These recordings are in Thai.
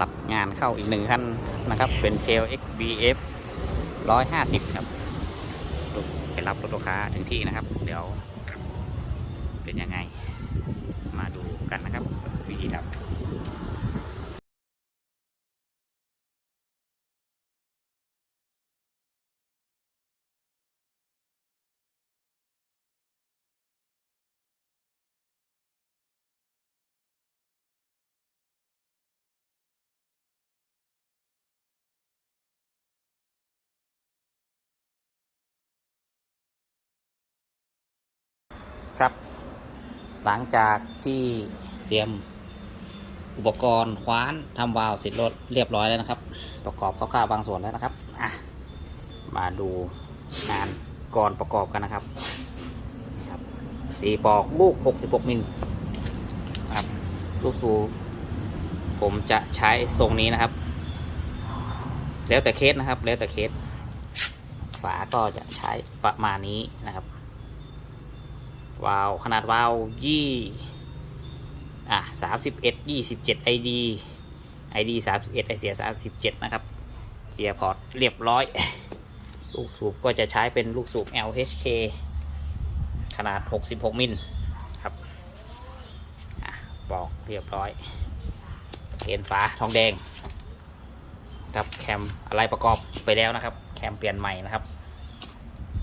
รับงานเข้าอีกหนึ่งคันนะครับ เป็นเชล XBF 150 ครับไปรับรถลูกค้าถึงที่นะครับ เดี๋ยวเป็นยังไง มาดูกันนะครับวีดีครับ หลังจากที่เตรียมอุปกรณ์คว้านทำวาล์วเสร็จรถเรียบร้อยแล้วนะครับ ประกอบคร่าวๆบางส่วนแล้วนะครับอะมาดูงานก่อนประกอบกันนะครับนี่ครับตีปอกลูก 66 มิลครับลูกสูผมจะใช้ทรงนี้นะครับ แล้วแต่เคสนะครับ แล้วแต่เคส ฝาก็จะใช้ประมาณนี้นะครับ วาล์วขนาดวาล์วยี่อะสามสิบเอ็ดยี่สิบเจ็ดไอดีไอดีสามสิบเอ็ดไอเสียสามสิบเจ็ดนะครับเกียร์พอร์ตเรียบร้อย ลูกสูบก็จะใช้เป็นลูกสูบ LHK ขนาด 66 มิลครับอะบอกเรียบร้อยเห็นฝาทองแดงครับแคมอะไรประกอบไปแล้วนะครับ แคมเปลี่ยนใหม่นะครับ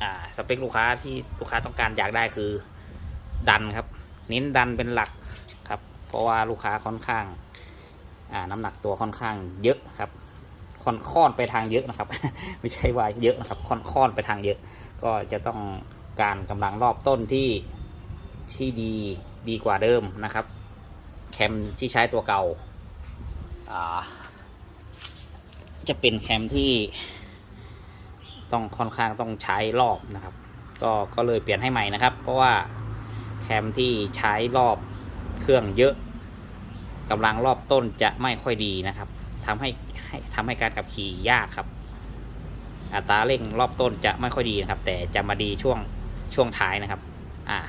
อ่า สเปคลูกค้าที่ลูกค้าต้องการอยากได้คือ ดันครับ เน้นดันเป็นหลักครับ เพราะว่าลูกค้าค่อนข้างน้ำหนักตัวค่อนข้างเยอะครับค่อนค่อนไปทางเยอะนะครับ ไม่ใช่ว่าเยอะนะครับค่อนค่อนไปทางเยอะ ก็จะต้องการกำลังรอบต้นที่ที่ดีดีกว่าเดิมนะครับ แคมที่ใช้ตัวเก่าอ่าจะเป็นแคมที่ต้องค่อนข้างต้องใช้รอบนะครับ ก็ก็เลยเปลี่ยนให้ใหม่นะครับ เพราะว่า แคมที่ใช้รอบเครื่องเยอะกำลังรอบต้นจะไม่ค่อยดีนะครับทำให้ให้ทำให้การขับขี่ยากครับ อัตราเร่งรอบต้นจะไม่ค่อยดีนะครับ แต่จะมาดีช่วงช่วงท้ายนะครับ อ่า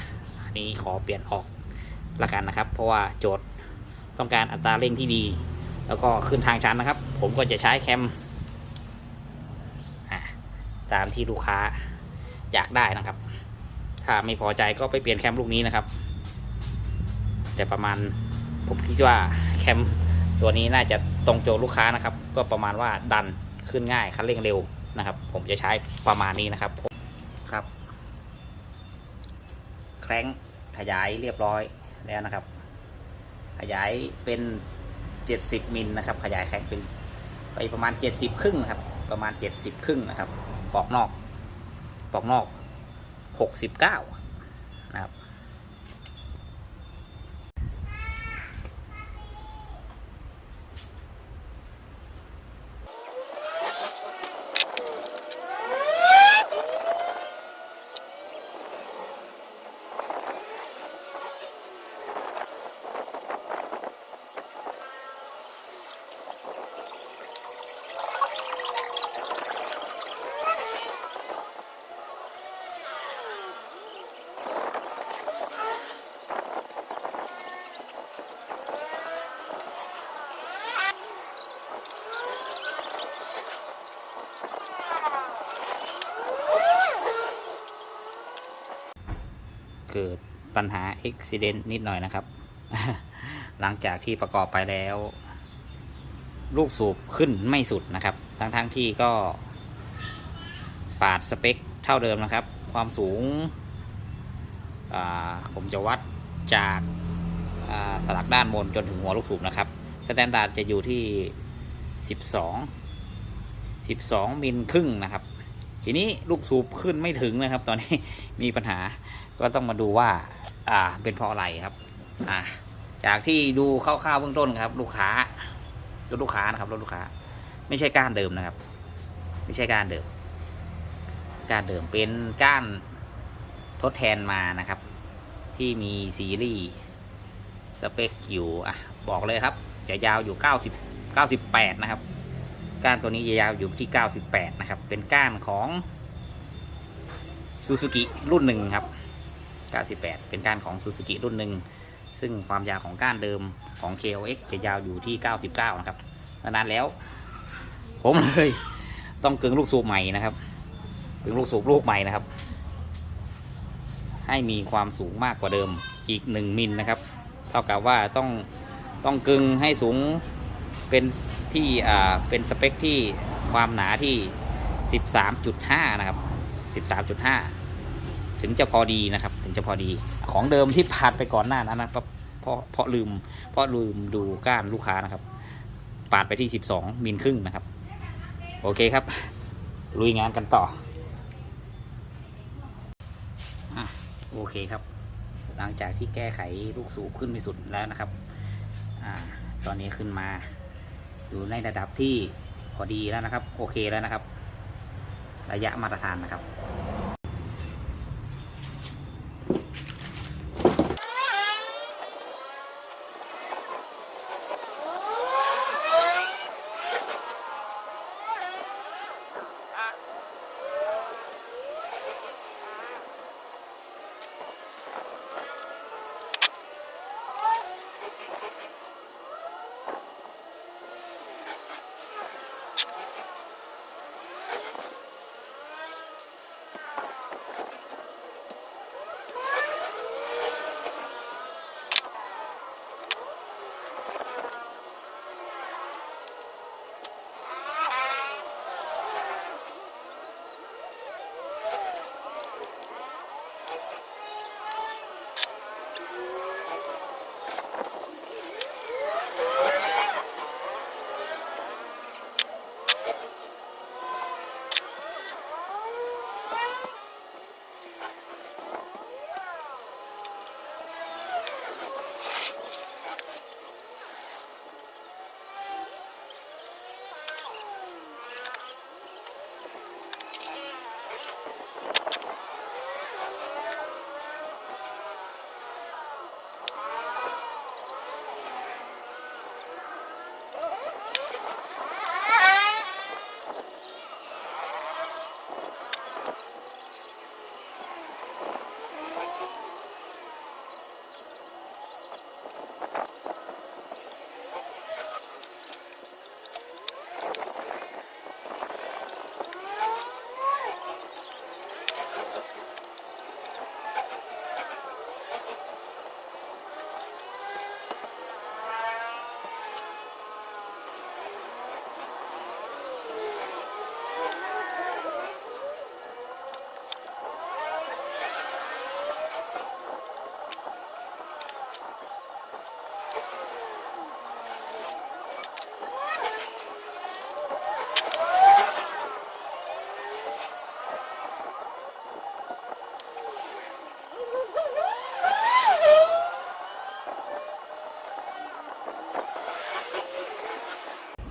อันนี้ขอเปลี่ยนออกละกันนะครับ เพราะว่าโจทย์ต้องการอัตราเร่งที่ดี แล้วก็ขึ้นทางชันนะครับ ผมก็จะใช้แคมตามที่ลูกค้าอยากได้นะครับ ถ้าไม่พอใจก็ไปเปลี่ยนแคมลูกนี้นะครับ แต่ประมาณผมคิดว่าแคมตัวนี้น่าจะตรงโจลูกค้านะครับ ก็ประมาณว่าดันขึ้นง่ายคันเร่งเร็วนะครับ ผมจะใช้ประมาณนี้นะครับครับ แคร้งขยายเรียบร้อยแล้วนะครับ ขยายเป็น 70มิลนะครับ ขยายแคร้งเป็นไปประมาณ 70 ครึ่งนะครับ ประมาณ 70 ครึ่งนะครับ ปอกนอก ปอกนอก 69 เกิดปัญหาอุบิเหตุนิดหน่อยนะครับ หลังจากที่ประกอบไปแล้ว ลูกสูบขึ้นไม่สุดนะครับ ทั้งๆทที่ก็ ปาดสเปคเท่าเดิมนะครับ ความสูง ผมจะวัดจากาสลักด้านบนจนถึงหัวลูกสูบนะครับสแตนดาร์ดจะอยู่ที่ 12 12 มิลครึ่งนะครับ ทีนี้ลูกสูบขึ้นไม่ถึงนะครับ ตอนนี้มีปัญหาก็ต้องมาดูว่า อ่า เป็นเพราะอะไรครับ อ่า จากที่ดูคร่าวๆเบื้องต้นครับ ลูกค้ารถลูกค้านะครับรถลูกค้า ไม่ใช่ก้านเดิมนะครับ ไม่ใช่ก้านเดิม ก้านเดิมเป็นก้านทดแทนมานะครับ ที่มีซีรีส์สเปคอยู่อะบอกเลยครับ จะยาวอยู่ 90 98 นะครับ ก้านตัวนี้ยาวอยู่ที่ 98 นะครับ เป็นก้านของซูซูกิรุ่นหนึ่งครับ 98 เป็นก้านของซูซูกิรุ่นหนึ่งซึ่งความยาวของก้านเดิมของ KOX จะยาวอยู่ที่ 99 นะครับนานแล้ว ผมเลยต้องกึงลูกสูบใหม่นะครับกึงลูกสูบลูกใหม่นะครับ ให้มีความสูงมากกว่าเดิมอีกหนึ่งมิลนะครับ เท่ากับว่าต้องต้องกึงให้สูง เป็นที่อ่าเป็นสเปคที่ความหนาที่ 13.5 นะครับ 13.5 ถึงจะพอดีนะครับ ถึงจะพอดีของเดิมที่ผ่านไปก่อนหน้านั้นนะครับเพราะเพราะลืมเพราะลืมดูก้านลูกค้านะครับ ปาดไปที่ 12 มิลครึ่งนะครับ โอเคครับ ลุยงานกันต่ออะโอเคครับ หลังจากที่แก้ไขลูกสูบขึ้นไปสุดแล้วนะครับอ่าตอนนี้ขึ้นมา อยู่ในระดับที่พอดีแล้วนะครับ โอเคแล้วนะครับ ระยะมาตรฐานนะครับ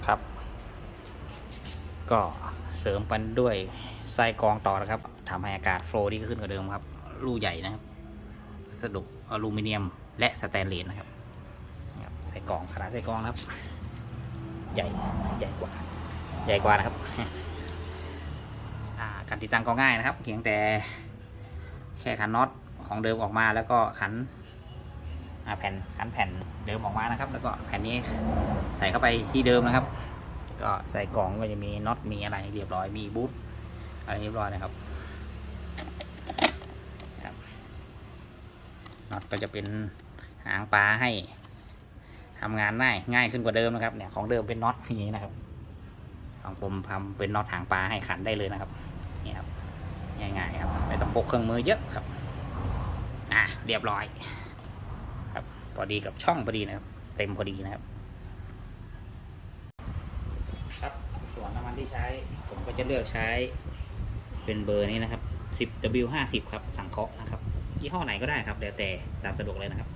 ครับ ก็เสริมปันด้วยไส้กองต่อนะครับทำให้อากาศโฟล์ดีขึ้นกว่าเดิมครับรูใหญ่นะครับวัสดุอลูมิเนียมและสแตนเลสนะครับนี่ครับไส้กองขนาดไส้กรองนะครับ ใหญ่ใหญ่กว่า ใหญ่กว่านะครับการติดตั้งก็ง่ายนะครับเพียงแต่แค่ขันน็อตของเดิมออกมาแล้วก็ขันแผ่นขันแผ่นเดิมออกมานะครับ แล้วก็แผ่นนี้ใส่เข้าไปที่เดิมนะครับ ก็ใส่กล่องก็จะมีน็อตมีอะไรเรียบร้อยมีบูทอะไรเรียบร้อยนะครับน็อตก็จะเป็นหางปลาให้ทำงานง่ายง่ายขึ้นกว่าเดิมนะครับเนี่ยของเดิมเป็นน็อตอย่างนี้นะครับของผมทำเป็นน็อตหางปลาให้ขันได้เลยนะครับนี่ครับง่ายๆครับไม่ต้องพกเครื่องมือเยอะครับอะเรียบร้อย ครับพอดีกับช่องพอดีนะครับ เต็มพอดีนะครับ ครับ ส่วนน้ำมันที่ใช้ ผมก็จะเลือกใช้เป็นเบอร์นี้นะครับ 10W50 ครับ สังเคราะห์นะครับยี่ห้อไหนก็ได้ครับ แล้วแต่ตามสะดวกเลยนะครับ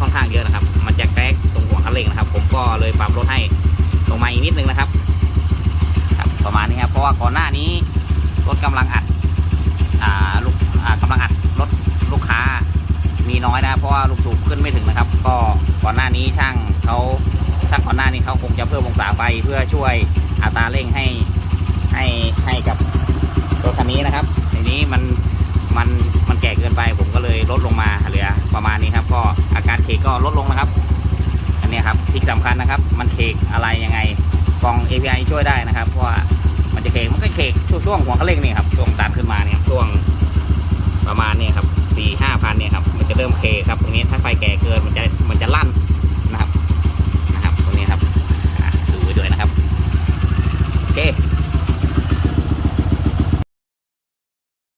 ค่อนข้างเยอะนะครับ มันจะแกรกตรงหัวคันเร่งนะครับ ผมก็เลยปรับลดให้ลงมาอีกนิดนึงนะครับ ครับประมาณนี้ครับ เพราะว่าก่อนหน้านี้รถกำลังอัด อ่าลูกอ่ากำลังอัดรถลูกค้ามีน้อยนะ เพราะว่าลูกสูบขึ้นไม่ถึงนะครับ ก็ก่อนหน้านี้ช่างเขาช่างก่อนหน้านี้เขาคงจะเพิ่มองศาไฟเพื่อช่วยอัตราเร่งให้ให้ให้กับรถคันนี้นะครับทีนี้มันมันมันแก่เกินไปผมก็เลยลดลงมาเหลือ ประมาณนี้ครับ ก็อาการเคก็ลดลงนะครับ อันนี้ครับที่สำคัญนะครับ มันเคกอะไรยังไงกล่อง API ช่วยได้นะครับเพราะว่ามันจะเคกมันก็เคกช่วงหัวกระเล่งนี่ครับช่วงตัดขึ้นมาเนี่ยช่วงประมาณนี้ครับสี่ห้าพันเนี่ยครับมันจะเริ่มเคครับตรงนี้ถ้าไฟแก่เกินมันจะมันจะลั่นนะครับนะครับตรงนี้ครับดูไว้ด้วยนะครับโอเค